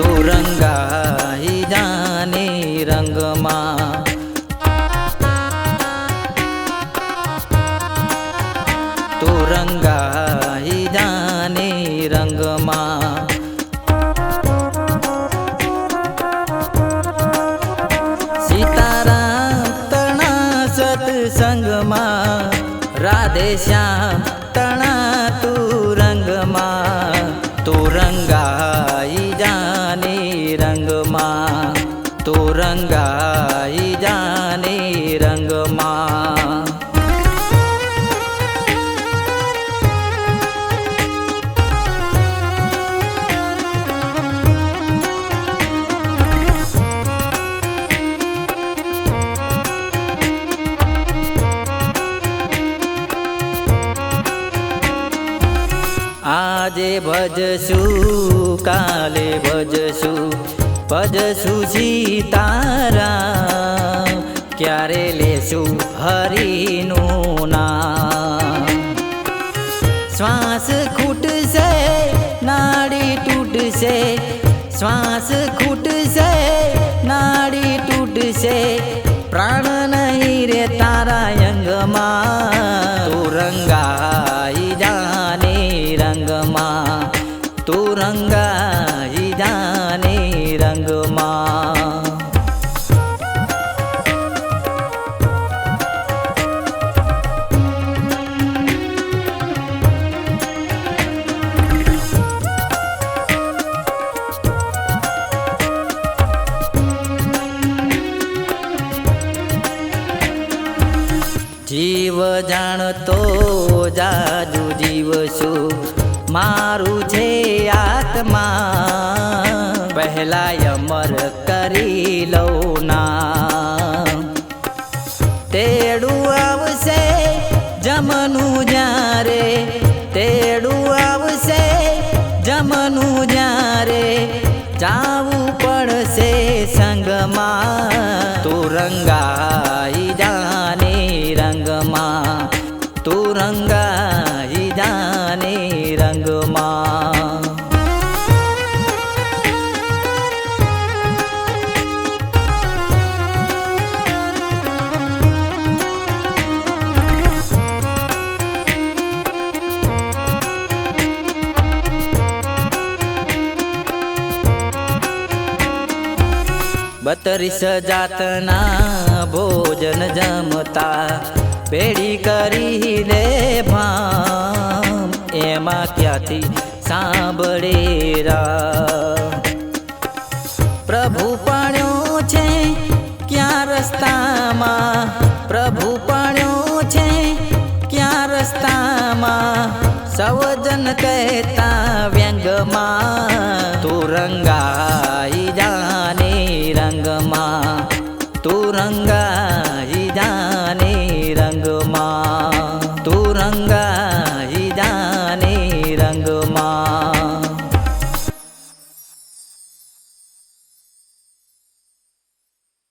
તું રંગાઈ જાને રંગમાં. તું રંગાઈ જાને રંગમાં. સીતારામ તણા સત્સંગમાં, રાધે શ્યામ તણા તું રંગમાં. તું રંગાઈ જા જાને રંગમાં તો રંગાઈ જાને રંગમાં આજે ભજશું, કાલે ભજશું ભજશું સીતારા ક્યારે લેશું હરિનું નામ? શ્વાસ ખૂટશે, નાડી તૂટશે. શ્વાસ ખૂટશે, નાડી તૂટશે. તું રંગાઈ જાને રંગમાં. જીવ જાણતો જાજુ જીવ શું મારું છે આત્મા પહેલા અમર કરી લઉં ના તેડું આવશે જમનું જ્યારે, તેડું આવશે જમનું જ્યારે, જાવું પડશે સંગમાં. તું રંગાઈ બત્રીસ જાતના ભોજન જમતા, પેઢી કરી લે ભામ, એમાં ક્યાંથી સાંભળે રા પ્રભુ પાણ્યો છે ક્યાં રસ્તામાં? પ્રભુ પાણ્યો છે ક્યાં રસ્તામાં? સવજન કહેતા વ્યંગમાં રંગમાં તું રંગાઈ જાને રંગમાં